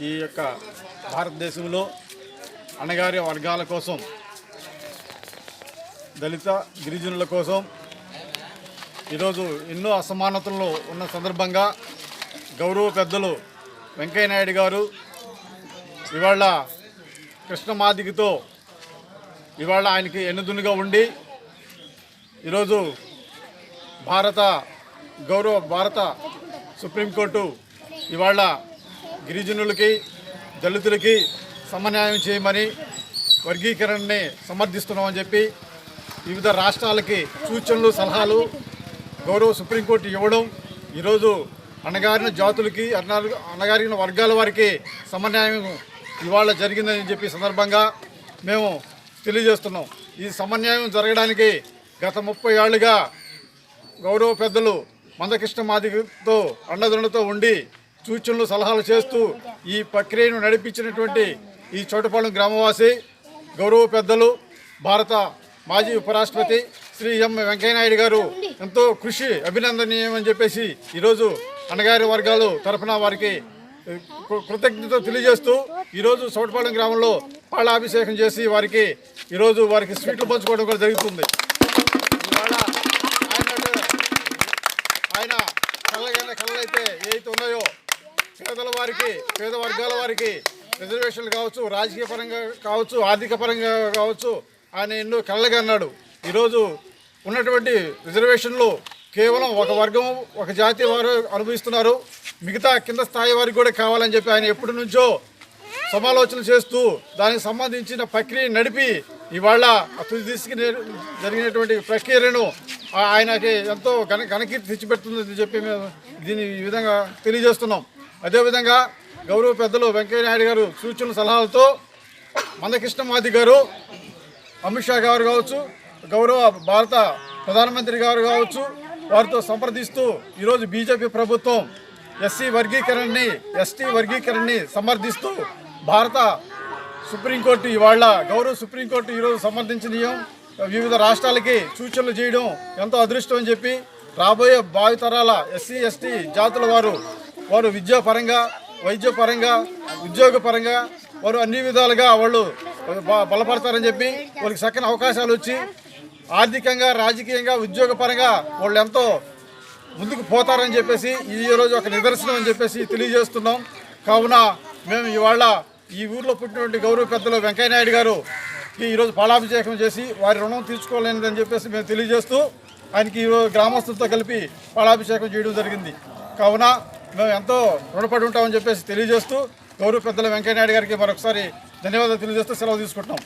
ఈ యొక్క భారతదేశంలో అణగారి వర్గాల కోసం దళిత గిరిజనుల కోసం ఈరోజు ఎన్నో అసమానతలు ఉన్న సందర్భంగా గౌరవ పెద్దలు వెంకయ్యనాయుడు గారు ఇవాళ కృష్ణమాదిగితో ఇవాళ ఆయనకి ఎన్నుదునుగా ఉండి ఈరోజు భారత గౌరవ భారత సుప్రీంకోర్టు ఇవాళ గిరిజనులకి దళితులకి సమన్యాయం చేయమని వర్గీకరణని సమర్థిస్తున్నామని చెప్పి వివిధ రాష్ట్రాలకి సూచనలు సలహాలు గౌరవ సుప్రీంకోర్టు ఇవ్వడం ఈరోజు అణగారిన జాతులకి అణగారి అణగారిన వర్గాల వారికి సమన్యాయం ఇవాళ జరిగిందని చెప్పి సందర్భంగా మేము తెలియజేస్తున్నాం. ఈ సమన్యాయం జరగడానికి గత ముప్పై ఏళ్ళుగా గౌరవ పెద్దలు మందకృష్ణ మాదితో అండదండతో ఉండి సూచనలు సలహాలు చేస్తూ ఈ ప్రక్రియను నడిపించినటువంటి ఈ చోటపాలెం గ్రామవాసి గౌరవ పెద్దలు భారత మాజీ ఉపరాష్ట్రపతి శ్రీ ఎం వెంకయ్యనాయుడు గారు ఎంతో కృషి అభినందనీయమని చెప్పేసి ఈరోజు అన్నగారి వర్గాలు తరఫున వారికి కృతజ్ఞత తెలియజేస్తూ ఈరోజు చోటపాలెం గ్రామంలో పాలాభిషేకం చేసి వారికి ఈరోజు వారికి స్వీట్లు పంచుకోవడం కూడా జరుగుతుంది. ఆయన కళ్ళ కళ్ళగన్న కళ్ళైతే ఏవైతే ఉన్నాయో పేదల వారికి పేద వర్గాల వారికి రిజర్వేషన్లు కావచ్చు రాజకీయ పరంగా కావచ్చు ఆర్థిక పరంగా కావచ్చు ఆయన ఎన్నో కళ్ళగన్నాడు ఈరోజు ఉన్నటువంటి రిజర్వేషన్లు కేవలం ఒక వర్గం ఒక జాతి వారు అనుభవిస్తున్నారు. మిగతా కింద స్థాయి వారికి కూడా కావాలని చెప్పి ఆయన ఎప్పటి నుంచో సమాలోచన చేస్తూ దానికి సంబంధించిన ప్రక్రియ నడిపి ఇవాళ ఆ దిశకి జరిగినటువంటి ప్రక్రియను ఆయనకి ఎంతో ఘన ఘనకీర్తి తెచ్చిపెడుతుందని చెప్పి మేము దీన్ని ఈ విధంగా తెలియజేస్తున్నాం. అదేవిధంగా గౌరవ పెద్దలు వెంకయ్యనాయుడు గారు సూచనల సలహాలతో మందకృష్ణమాది గారు అమిత్ షా గారు కావచ్చు గౌరవ భారత ప్రధానమంత్రి గారు కావచ్చు వారితో సంప్రదిస్తూ ఈరోజు బీజేపీ ప్రభుత్వం ఎస్సీ వర్గీకరణని ఎస్టీ వర్గీకరణని సమర్థిస్తూ భారత సుప్రీంకోర్టు ఇవాళ గౌరవ సుప్రీంకోర్టు ఈరోజు సమర్థించనీయం వివిధ రాష్ట్రాలకి సూచనలు చేయడం ఎంతో అదృష్టం అని చెప్పి రాబోయే భావితరాల ఎస్సీ ఎస్టీ జాతుల వారు వారు విద్యాపరంగా వైద్యపరంగా ఉద్యోగపరంగా వారు అన్ని విధాలుగా వాళ్ళు బలపడతారని చెప్పి వాళ్ళకి చక్కని అవకాశాలు వచ్చి ఆర్థికంగా రాజకీయంగా ఉద్యోగపరంగా వాళ్ళు ఎంతో ముందుకు పోతారని చెప్పేసి ఈ రోజు ఒక నిదర్శనం అని చెప్పేసి తెలియజేస్తున్నాం. కావున మేము ఇవాళ ఈ ఊర్లో పుట్టినటువంటి గౌరవ పెద్దలు వెంకయ్యనాయుడు గారు ఈరోజు పాలాభిషేకం చేసి వారి రుణం తీర్చుకోలేనిదని చెప్పేసి మేము తెలియజేస్తూ ఆయనకి ఈరోజు గ్రామస్తులతో కలిపి పాలాభిషేకం చేయడం జరిగింది. కావున మేము ఎంతో రుణపడి ఉంటామని చెప్పేసి తెలియజేస్తూ గౌరవ పెద్దల వెంకయ్యనాయుడు గారికి మరొకసారి ధన్యవాదాలు తెలియజేస్తూ సెలవు తీసుకుంటున్నాం.